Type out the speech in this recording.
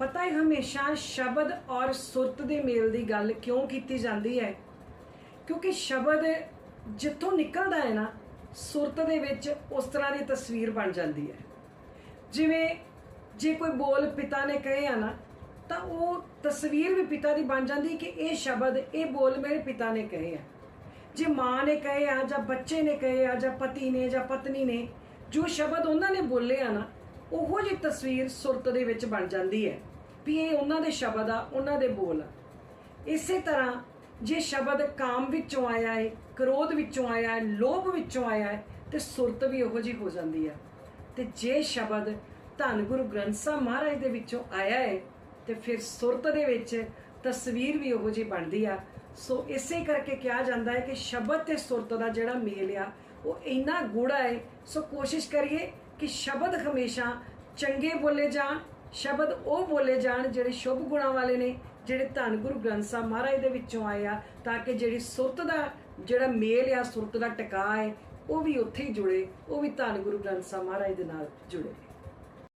ਪਤਾ ਹੈ ਹਮੇਸ਼ਾ ਸ਼ਬਦ ਔਰ ਸੁਰਤ ਦੇ ਮੇਲ ਦੀ ਗੱਲ ਕਿਉਂ ਕੀਤੀ ਜਾਂਦੀ ਹੈ? ਕਿਉਂਕਿ ਸ਼ਬਦ ਜਿੱਥੋਂ ਨਿਕਲਦਾ ਹੈ ਨਾ, ਸੁਰਤ ਦੇ ਵਿੱਚ ਉਸ ਤਰ੍ਹਾਂ ਦੀ ਤਸਵੀਰ ਬਣ ਜਾਂਦੀ ਹੈ। ਜਿਵੇਂ ਜੇ ਕੋਈ ਬੋਲ ਪਿਤਾ ਨੇ ਕਹੇ ਆ ਨਾ, ਤਾਂ ਉਹ ਤਸਵੀਰ ਵੀ ਪਿਤਾ ਦੀ ਬਣ ਜਾਂਦੀ ਕਿ ਇਹ ਸ਼ਬਦ, ਇਹ ਬੋਲ ਮੇਰੇ ਪਿਤਾ ਨੇ ਕਹੇ ਆ। ਜੇ ਮਾਂ ਨੇ ਕਹੇ ਆ ਜਾਂ ਬੱਚੇ ਨੇ ਕਹੇ ਆ ਜਾਂ ਪਤੀ ਨੇ ਜਾਂ ਪਤਨੀ ਨੇ, ਜੋ ਸ਼ਬਦ ਉਹਨਾਂ ਨੇ ਬੋਲੇ ਆ ਨਾ ਉਹੋ ਜਿਹੀ ਤਸਵੀਰ ਸੁਰਤ ਦੇ ਵਿੱਚ ਬਣ ਜਾਂਦੀ ਹੈ ਵੀ ਇਹ ਉਹਨਾਂ ਦੇ ਸ਼ਬਦ ਆ, ਉਹਨਾਂ ਦੇ ਬੋਲ ਆ। ਇਸੇ ਤਰ੍ਹਾਂ ਜੇ ਸ਼ਬਦ ਕਾਮ ਵਿੱਚੋਂ ਆਇਆ ਹੈ ਕ੍ਰੋਧ ਵਿੱਚੋਂ ਆਇਆ ਹੈ ਲੋਭ ਵਿੱਚੋਂ ਆਇਆ ਹੈ ਤੇ ਸੁਰਤ ਵੀ ਉਹੋ ਜਿਹੀ ਹੋ ਜਾਂਦੀ ਹੈ ਤੇ ਜੇ ਸ਼ਬਦ ਧੰਨ ਗੁਰੂ ਗ੍ਰੰਥ ਸਾਹਿਬ ਮਹਾਰਾਜ ਦੇ ਵਿੱਚੋਂ ਆਇਆ ਹੈ ਤੇ ਫਿਰ ਸੁਰਤ ਦੇ ਵਿੱਚ ਤਸਵੀਰ ਵੀ ਉਹੋ ਜਿਹੀ ਬਣਦੀ ਆ। ਸੋ ਇਸੇ ਕਰਕੇ ਕਿਹਾ ਜਾਂਦਾ ਹੈ ਕਿ ਸ਼ਬਦ ਤੇ ਸੁਰਤ ਦਾ ਜਿਹੜਾ ਮੇਲ ਆ, ਉਹ ਇੰਨਾ ਗੂੜਾ ਹੈ ਸੋ ਕੋਸ਼ਿਸ਼ ਕਰੀਏ ਕਿ ਸ਼ਬਦ ਹਮੇਸ਼ਾ ਚੰਗੇ ਬੋਲੇ ਜਾਣ, ਸ਼ਬਦ ਉਹ ਬੋਲੇ ਜਾਣ ਜਿਹੜੇ ਸ਼ੁਭ ਗੁਣਾਂ ਵਾਲੇ ਨੇ, ਜਿਹੜੇ ਧੰਨ ਗੁਰੂ ਗ੍ਰੰਥ ਸਾਹਿਬ ਮਹਾਰਾਜ ਦੇ ਵਿੱਚੋਂ ਆਏ ਆ, ਤਾਂ ਕਿ ਜਿਹੜੀ ਸੁਰਤ ਦਾ, ਜਿਹੜਾ ਮੇਲ ਆ, ਸੁਰਤ ਦਾ ਟਿਕਾ ਹੈ, ਉਹ ਵੀ ਉੱਥੇ ਹੀ ਜੁੜੇ, ਉਹ ਵੀ ਧੰਨ ਗੁਰੂ ਗ੍ਰੰਥ ਸਾਹਿਬ ਮਹਾਰਾਜ ਦੇ ਨਾਲ ਜੁੜੇ।